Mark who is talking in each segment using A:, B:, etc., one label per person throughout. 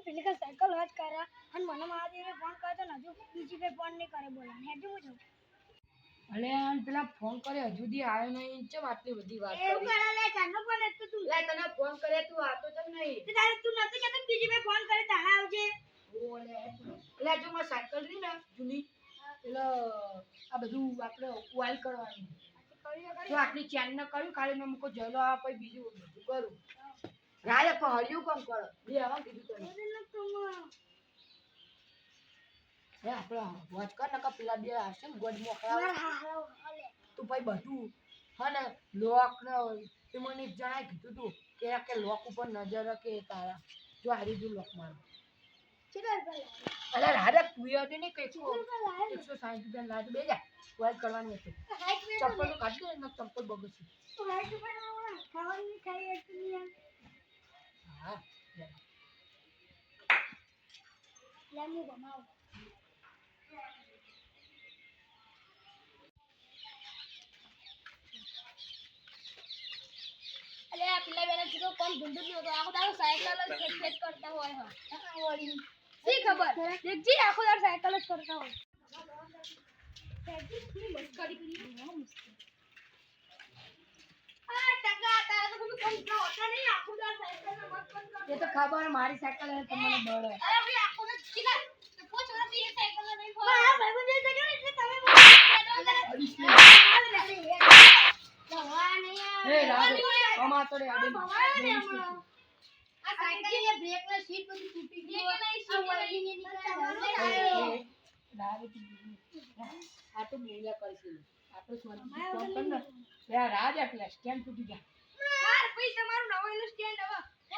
A: અને પેલી કે સાયકલ વાત કરે અને મને મહાદેવે ફોન કર્યો તો હજુ બીજી બે ફોન નહીં કરે બોલે. હેડું હું છું
B: અલે આને પેલા ફોન કરે હજુ દી આવ્યો નહીં. ચમ આટલી બધી વાત
A: એવું
B: કરે?
A: લે ચાંદો ફોન એક તો
B: લે તને ફોન કરે તું આતો ચમ નહીં.
A: તે તારે તું નથી કેતો બીજી બે ફોન કરે તારા આવજે.
B: ઓલે એટલે જો માં સાયકલ રહી ને જૂની. એટલે આ બધું આપણે ઓઇલ કરવાનું. જો આટલી ચેન ન કર્યું ખાલી મેં મૂકો જલો આ પછી બીજું બધું કરું. રાય પણ હળિયું કામ કરો? બે આવા કીધું તને. આપણે વોચ કર નકા પેલા બે આવશે ને ગોડ મોકલાવ તું ભાઈ બધું હને લોક ને તે મને એક જણાએ કીધું તું કે કે લોક ઉપર નજર કે તારા. જો હારી દઉં લોક મારો. અરે રાધા તું હતી ને કે એકસો એકસો સાઠ રૂપિયા લાજ બે જા વાત કરવાની હતી. ચપ્પલ કાઢી દે ચપ્પલ બગડશે. હા લે.
A: અલે આ પેલા બેના કીધું કોણ ભૂંડું જ નહોતો આખો દાડો સાયકલ જ ખેંચ ખેંચ કરતા હોય હા વળી શી ખબર દેખજી આખો દાડો સાયકલ જ કરતા હોય આ ટકા તારા તો કોઈ પૈસા હોતા નહીં
B: એ તો ખબર મારી સાયકલ અને તમને બળે
A: અરે ભાઈ આખો તો પોચ સાયકલ નહીં મારા ભાઈ બંધ થઈ ગયો એટલે તમે
B: એ રાધે અમાર તો આડે
A: આ સાયકલની બ્રેક ને સીટ બધી તૂટી ગઈ આ વાયરિંગ એની
B: રાધે આ તો બોલ્યા કરશે. આ તો સ્વાદી ફોન કર ને રાજ આટલા સ્ટેન્ડ તૂટી ગયા.
A: હાર ભાઈ તમારું નવાઈનું સ્ટેન્ડ હવે.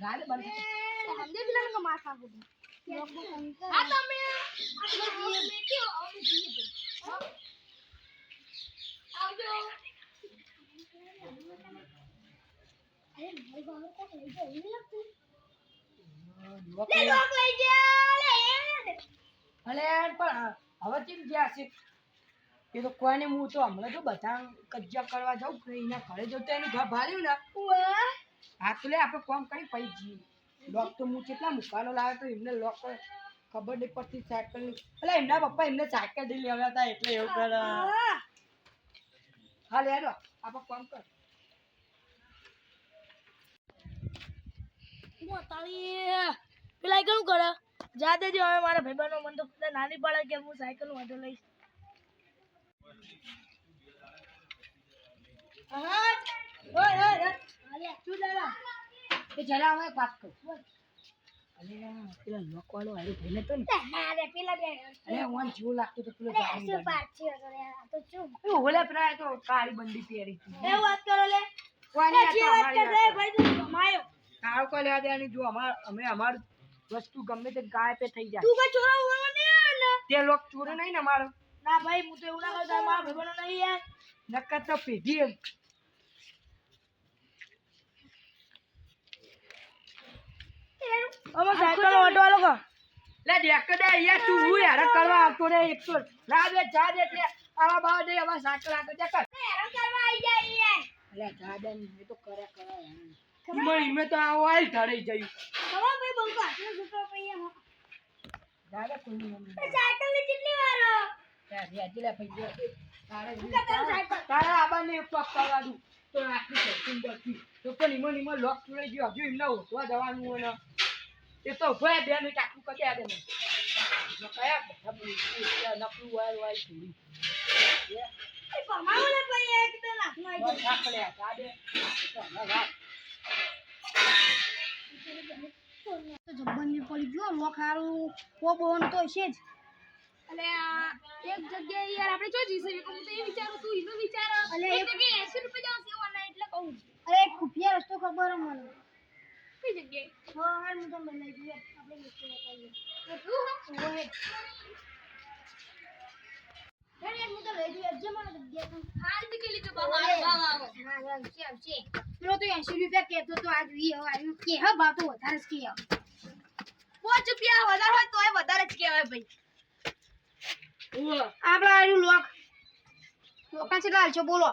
B: રાધે બંધ.
A: સમજે પેલા ને માથા બધું હા તમે આપણે જીએ બેઠ્યો હવે જીએ ભાઈ આવજો. અરે ભાઈ બાબા કોક લઈ જાય એવું લાગતું લે લોક લઈ ગયા લે
B: અલે પણ હવે ચીમ ગયા છે? એ તો કોઈને હું તો હમણાં જો બધા કજ્જા કરવા જાઉં કે એના ઘરે જતો એનું ઘર ભાર્યું ને.
A: વાહ
B: હા તો લે આપણે કોમ કરી પૈ જઈએ લોક તો હું કેટલા મુકાનો લાવે તો એમને લોક ખબર નહીં પડતી સાયકલની. એટલે એમના પપ્પા એમને સાયકલ દઈ લેવા હતા એટલે એવું કરે. હા. લે આપણે કોમ કર.
A: પેલા કેવું કરે? જા દેજો હવે મારા ભાઈબંધો મને તો નાની પડે કે હું સાયકલ વાંધો લઈશ. હા ઓય ઓય
B: એ જરા હવે વાત કર પેલા લોક વાળો આવ્યો ભલે તો ને.
A: અરે પેલા બે
B: અરે ઓન જેવું લાગતું તો પેલો
A: શું પાછી હતો રે તો શું?
B: એ ઓલે પેલા તો કાળી બંડી પહેરી હતી.
A: એ વાત કરો લે.
B: કોઈને આ
A: જે
B: તો
A: વાત
B: અમારી
A: કરે. ભાઈ તું કમાયો
B: તારો કોઈ લેવા દેવાની જો અમાર અમે અમાર વસ્તુ ગમે તે ગાય પે થઈ જાય.
A: તું કઈ ચોરા ઉવા નહીં
B: તે લોક ચોરો નહીં ને અમારો.
A: ના ભાઈ હું તો એવું ના કરતા મારા ભાઈબંધો નહીં યાર.
B: નકર તો પેઢી એમ.
A: અમે સાયકલ ઓટો વાળો કો.
B: લે દેખ દે અહીંયા તું હું યાર કરવા આવતો રે એક તો ના દે જા દે એટલે આવા બાવા દે આવા સાયકલ આગળ જા કર.
A: હેરાન કરવા આવી જાય યાર
B: લે જા દે ને તો કરે કરે ઈમે ઈમે તો આ ઓઇલ ધડી જયું
A: ખબર ભાઈ બંકો આટલો છોકરો પૈયા
B: જા દે કોઈ નહીં.
A: સાયકલની કેટલી વાર
B: લે, લે, લે, લે, તારે
A: તારા
B: આબાને ટોપ કરવા દઉં. તો આખી સસ્તી પડતી તો પણ ઈમો ઈમો લોક ચોરાઈ ગયો. હજુ એમને ઓછવા જવાનું હોય ને. એ તો ઊભો બે મિનિટ આટલું કરી દે ને. કયા બધા નકલું વાયર વાયર છોડી.
A: એ. ભમાવો ને પૈયા એક તો નાખમાં આવી
B: બસ રાખ લે, જા દે. તો હવે રાખ.
A: જાય તો જબ્બરની પડી ગયો લોક હારું કો બોન તો છે જ. અને આ એક જગ્યાએ યાર આપણે જો જઈ શકીએ હું તો એ વિચારું તું એનો વિચાર. જગ્યાએ 80 રૂપિયા જાવ સેવાના એટલે કહું અરે એક ખુફિયા રસ્તો ખબર મને કઈ જગ્યાએ હા હાલ હું તમને લઈ જઈએ આપણે નીચે બતાવીએ એટલું હા ઓહે યાર યાર હું તો લઈ જઈએ અજ્જે મને જગ્યા તો હાલ નીકળી તો બાબા વાહ વાહ હા આવશે આવશે પેલો તો 80 રૂપિયા કહેતો તો આજ વી હવે આવ્યું કે હા ભાવ તો વધારે જ કે પાંચ રૂપિયા વધારે હોય તોય વધારે જ કહેવાય ભાઈ આપડા આર્યું લોક લોકા છે બોલો.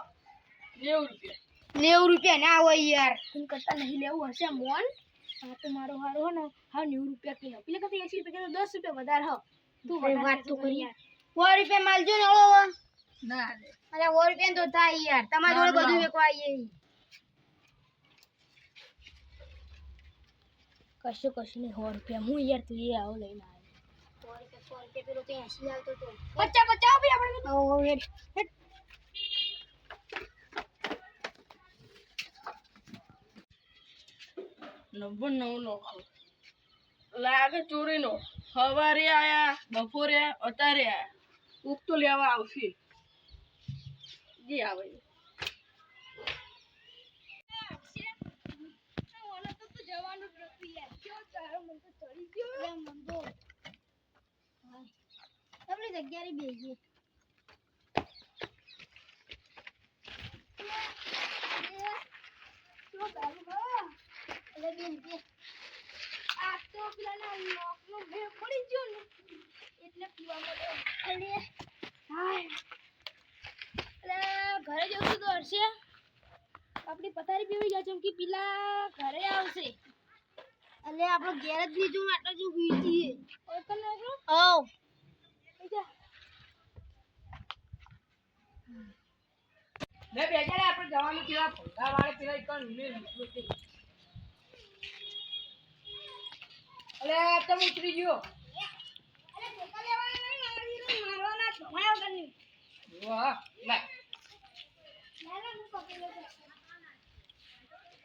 B: નેવું રૂપિયા.
A: નેવું રૂપિયા ના હોય યાર. એમ કરતા નહીં લેવું હશે મોન હા તો મારો હારો હો ને. હા નેવું રૂપિયા કે પેલા કરતા એસી રૂપિયા કરતા દસ રૂપિયા વધારે હો. તું વાત તો કરી. સો રૂપિયા માલજો ને હળો
B: ના
A: અરે સો રૂપિયા તો થાય યાર. તમારા જોડે બધું વેકવા આવીએ કશું કશું નહીં સો રૂપિયા. હું યાર તું એ આવો લઈને આવ્યો. સો રૂપિયા સો રૂપિયા પેલો તો એસી આવતો તો. પચાસ પચાસ ભાઈ આપણે ઓ હેડ હેડ
B: નવ્વદ નવનો લાગે ચોરીનો. સવારે આયા, બપોરે અતારે કોક તો લેવા આવશે. જે આવે
A: જગ્યા બેસીએ આ તો ઘરે જવું તો હશે આપણી પથારી પીવી જાય જેમ કે પેલા ઘરે આવશે અલે આપણો ઘેર જ બીજું આટલો જો બીજી છીએ તને જો ઓ
B: લે બેજા આપણે જવાનું પેલા ભોગા વાળે પેલા એક ને અલે તમે ઉતરી ગયો
A: અરે ઠેકા લેવાના નહીં મારી મારવાના ધમાયા વગરની
B: વાહ લે
A: લાલા હું પકડી લઉં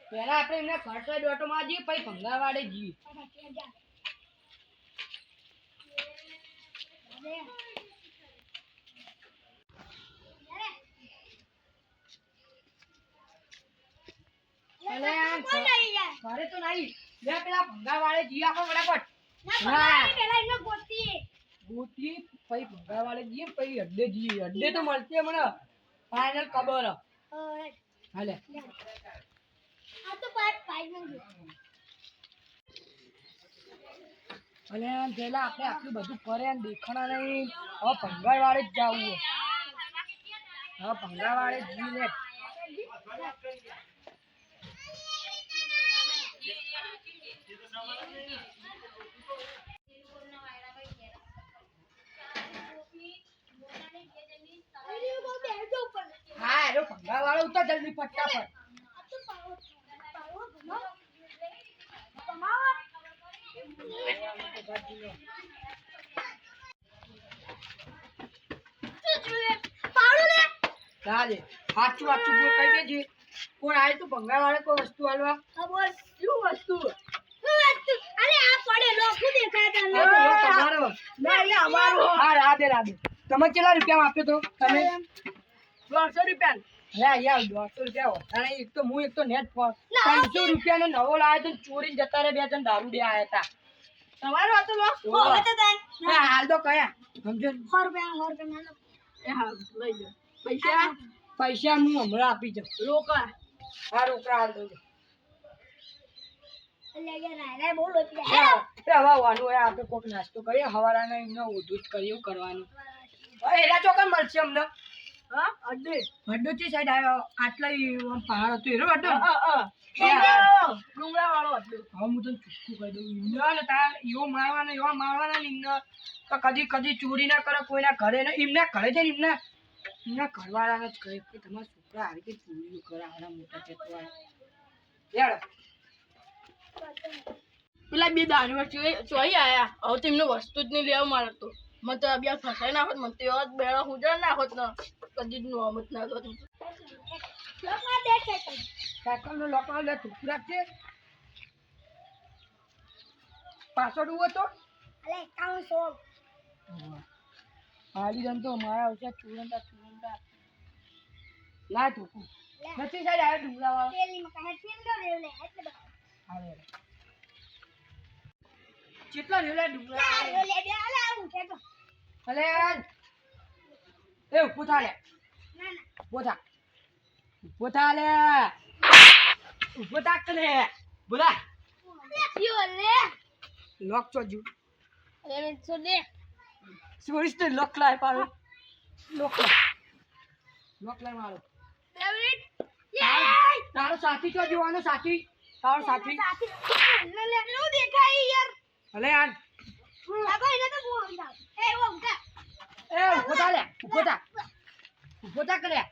B: પેલા આપણે એમને ખર્ચા ડોટો માં જઈએ. પછી ભંગા વાળે જઈએ ઘરે તો નહીં લે પેલા ભંગા વાળે ફટાફટ. ગોતી પછી ભંગા વાળે પછી અડ્ડે જઈએ અડ્ડે તો મળશે મને. ફાઇનલ ખબર. અને પેલા આપણે આટલું બધું કરે ને દેખાણા નહીં. હવે ભંગાર વાળે જ જવું હવે ભંગાર વાળે જ લે. હા કોઈ આવે તો ભંગાર વાળે કોઈ વસ્તુ હાલવા? શું વસ્તુ આ તો લો તમારો હા રાધે રાધે તમે કેટલા રૂપિયા આપ્યો તો? તમે? દોઢસો રૂપિયા. અરે યાર દોઢસો રૂપિયા વધારે. એક તો હું એક તો નેટ ત્રણસો રૂપિયાનો નવો લાવ્યો તો ચોરી જતા રે બે જણ દારૂ બે હતા તમારો હતો હા હાલ તો કયા? સમજો લઈ પૈસા? પૈસા હું હમણાં આપી જાઉં. રોકડા. હા રોકડા હાલ દઉં હા, એ હવા વાનું હોય આપણે કોક નાસ્તો કરીએ હવારાને એમને ઊંધું જ કરીએ કરવાનું. એના ચોકન મળશે અમને? હા અડ્ડે સાઈડ આવ્યો આટલા પહાડ હતો વાળો અડ્ડો હવે હું તને ચોખ્ખું કહી દઉં. એમને ને તાર એવો મારવાનો એવા મારવાના ને તો કદી કદી ચોરી ના કરે કોઈના ઘરે ને એમના ઘરે છે ને એમના? એમના ઘરવાળાને જ કહે કે તમારા છોકરા આવી રીતે ચોરીઓ કરે મોટા છે યાર
C: પેલા બે દારૂ ચોઈ આયા. હવે તો એમને વસ્તુ જ નહીં લેવા મળતો મને તો બે ફસાઈ નાખો મને તો એવા બે હુજર નાખો ને. કદી જ ના
B: સાયકલ નો લે તું રાખજે. પાછળ ઉવો તો. હાલી જન તો મારા આવશે ચૂરંતા ચૂરંતા લા. તું નથી સાઈડ આવે ડુંગરા વાળો આવે કેટલા રેલા ડુંગરા
A: આ લે બે આલે આવું છે તો.
B: અલે એ થા લે.
A: ના ના.
B: ઊભો થા. લે. થા કને બોલા
A: જીઓ લે.
B: લોક ચો જુ
A: અરે સો દે
B: સોરીસ તે લોક લાય પાડો. લોક લોક લાય મારો. તારો- તારો સાથી ચો જોવાનો સાથી? તારો સાથી
A: લે લે નું દેખાય યાર.
B: અલે યાર.
A: લાગો એને તો બહુ આવતા એ ઓ ઉઠા
B: એ ઊભો થા લે ઊભો થા. ઊભો થા કરે લે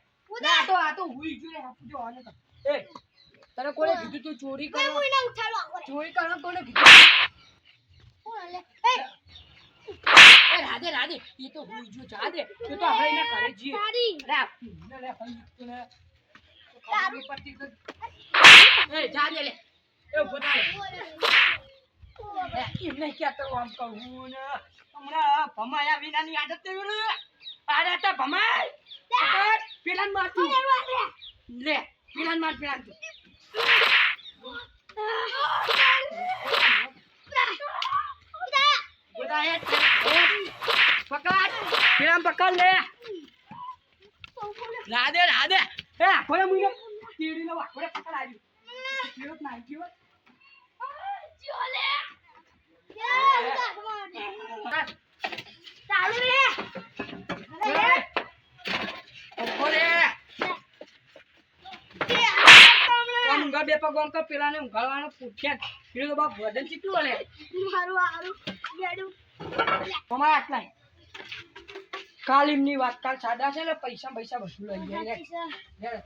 B: તો આ તો હુઈ જો રે આપજો આને તો એ તને કોણે કીધું તું ચોરી કરો
A: કોઈ ના ઉઠાડો
B: ચોરી કરો કોણે કીધું
A: કોણ લે? એ.
B: રાધે રાધે એ તો હુઈ જો જા દે. એ તો આપણે એના ઘરે જઈએ.
A: તારી.
B: આ લે લે ભાઈ તું ને ખબર તો એ જા દે લે. એ ઊભો થા લે. એ, એમ નહીં કહેતો આમ કહું ને? હમણાં ભમાયા વિનાની આદત થઈ રે. અરે તો ભમાય. પેલાને માર તું. લે. પેલાને માર પેલાને તું. પકડ. પેલાને પકડ લે. રાધે રાધે. એ આખોને મુઈને તીડીનો આખોને પકડ ના બે પગ આમ કર, પેલાને ઊંઘાડવાનો પૂછ્યા પેલું તો બાપ વજન ચીટલું હલે એમની વાત કાલ સાદા છે ને પૈસા પૈસા બધું લઈ જાય.